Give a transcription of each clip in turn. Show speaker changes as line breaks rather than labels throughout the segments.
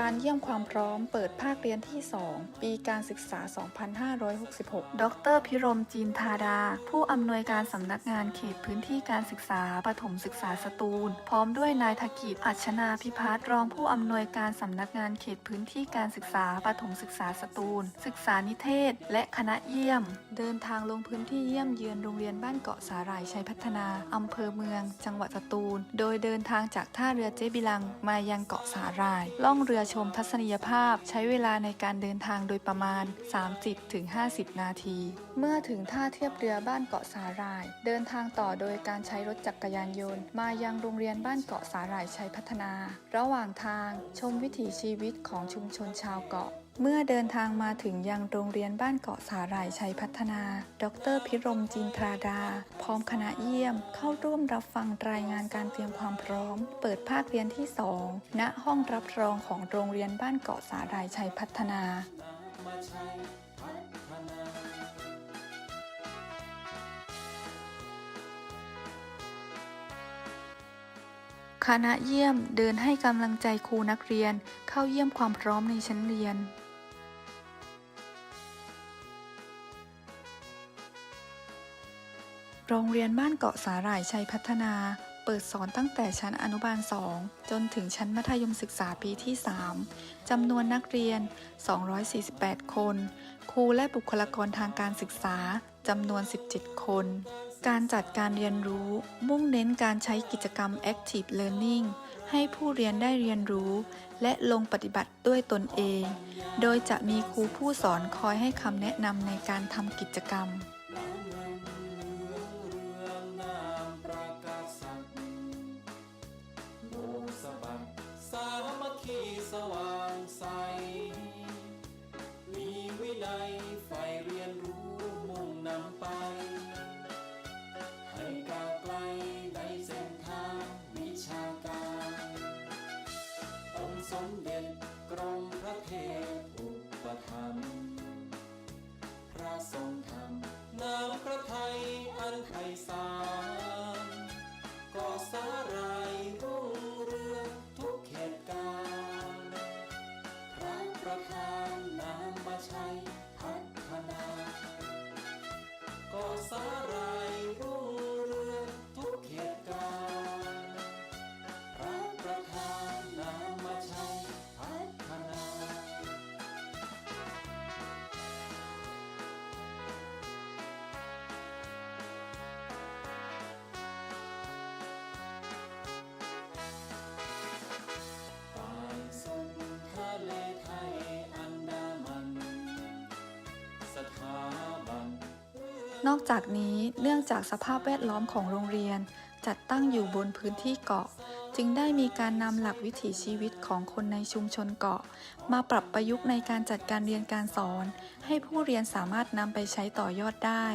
การเยี่ยมความพร้อมเปิดภาคเรียนที่ 2 ปีการศึกษา 2566 ดรพิรมจีนธาดา ผู้อำนวยการสำนักงานเขตพื้นที่การศึกษาปฐมศึกษาสตูล พร้อมด้วยนายธกิจอัชนาพิพัฒน์รองผู้อำนวยการสำนักงานเขตพื้นที่การศึกษาปฐมศึกษาสตูล ศึกษานิเทศ และคณะเยี่ยม เดินทางลงพื้นที่เยี่ยมเยือนโรงเรียนบ้านเกาะสาหร่ายชัยพัฒนาอำเภอเมือง จังหวัดสตูล โดยเดินทางจากท่าเรือเจบิลังมายังเกาะสาหร่าย ล่องเรือชมทัศนียภาพใช้เวลาในการเดินทางโดยประมาณ 30-50 นาที เมื่อถึงท่าเทียบเรือบ้านเกาะสาหร่าย เดินทางต่อโดยการใช้รถจักรยานยนต์ มายังโรงเรียนบ้านเกาะสาหร่ายชัยพัฒนา ระหว่างทางชมวิถีชีวิตของชุมชนชาวเกาะ เมื่อเดินทางมาถึงยังโรงเรียนบ้านเกาะสาหร่ายชัยพัฒนา ดรพิรมจินทราดา พร้อมคณะเยี่ยม เข้าร่วมรับฟังรายงานการเตรียมความพร้อม เปิดภาคเรียนที่ 2 ณ ห้องรับรองของโรงเรียนบ้านเกาะสาหร่ายชัยพัฒนาคณะเยี่ยมเดินให้กำลังใจครูนักเรียน เข้าเยี่ยมความพร้อมในชั้นเรียน โรงเรียนบ้านเกาะสาหร่ายชัยพัฒนา เปิดสอนตั้งแต่ชั้นอนุบาล 2 จนถึงชั้นมัธยมศึกษาปีที่ 3 จำนวนนักเรียน 248 คน ครูและบุคลากรทางการศึกษา จำนวน 17 คน การจัดการเรียนรู้มุ่งเน้นการใช้กิจกรรม Active Learning ให้ผู้เรียนได้เรียนรู้ และลงปฏิบัติด้วยตนเอง โดยจะมีครูผู้สอนคอยให้คำแนะนำในการทำกิจกรรม
สมเด็จกรมพระเทพอุปถัมภ์พระทรงธรรมน้ำพระไทยอันไพศาลก่อสาหรายรุ่งเรืองทุกเหตุการณ์พระประธานนามมาใช้พัฒนาก่อสาห นอ
กจากนี้เนื่องจากสภาพแวดล้อมของโรงเรียน จัดตั้งอยู่บนพื้นที่เกาะ จึงได้มีการนำหลักวิถีชีวิตของคนในชุมชนเกาะ มาปรับประยุกต์ในการจัดการเรียนการสอน ให้ผู้เรียนสามารถนำไปใช้ต่อยอดได้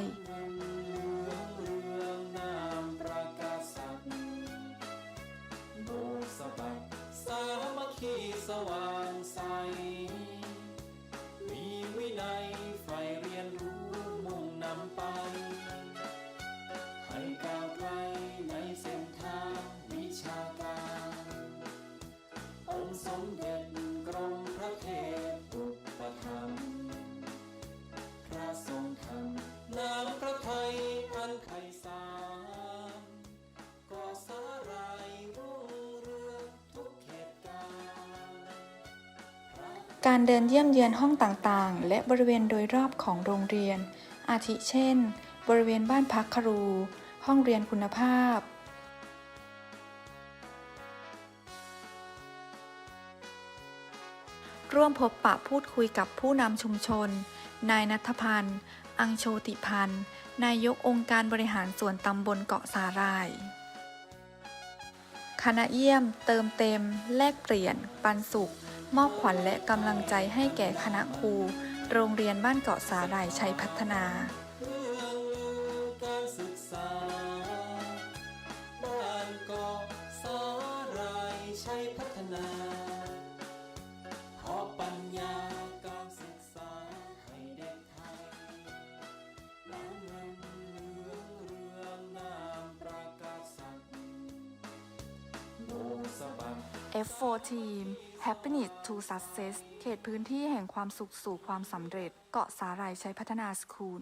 สว่างใส มีวินัยำไป ให้ก้าวไกลในเส้นทางวิชาการ องค์สมเด็จกรมพระเทพอุปถัมพระทรงธรรมน้ำพระไทยอันไพศาลก่อสารายรุ่งเรืองทุกเหตุการณ์
การเดินเยี่ยมเยือนห้องต่างๆ และบริเวณโดยรอบของโรงเรียน อาทิเช่น บริเวณบ้านพักครู ห้องเรียนคุณภาพ ร่วมพบปะพูดคุยกับผู้นำชุมชน นายนัทพันธ์ อังโชติพันธ์ นายกองค์การบริหารส่วนตำบลเกาะสาหร่าย คณะเยี่ยม เติมเต็ม แลกเปลี่ยน ปันสุข มอบขวัญและกำลังใจให้แก่คณะครู โรงเรียนบ้านเกาะสาหร่ายชัยพัฒนา
เรื่องลือการศึกษาบ้านเกาะสาหรายชัยพัฒนาเพราะปัญญาการศึกษาให้เด็กไทยน้ำเงินเหลืองเรืองนาม ประกาศศักดิ์โบกสะบัด
F4 Team Happiness to Success เขตพื้นที่แห่งความสุขสู่ความสำเร็จ เกาะสาหร่ายใช้พัฒนาสคูล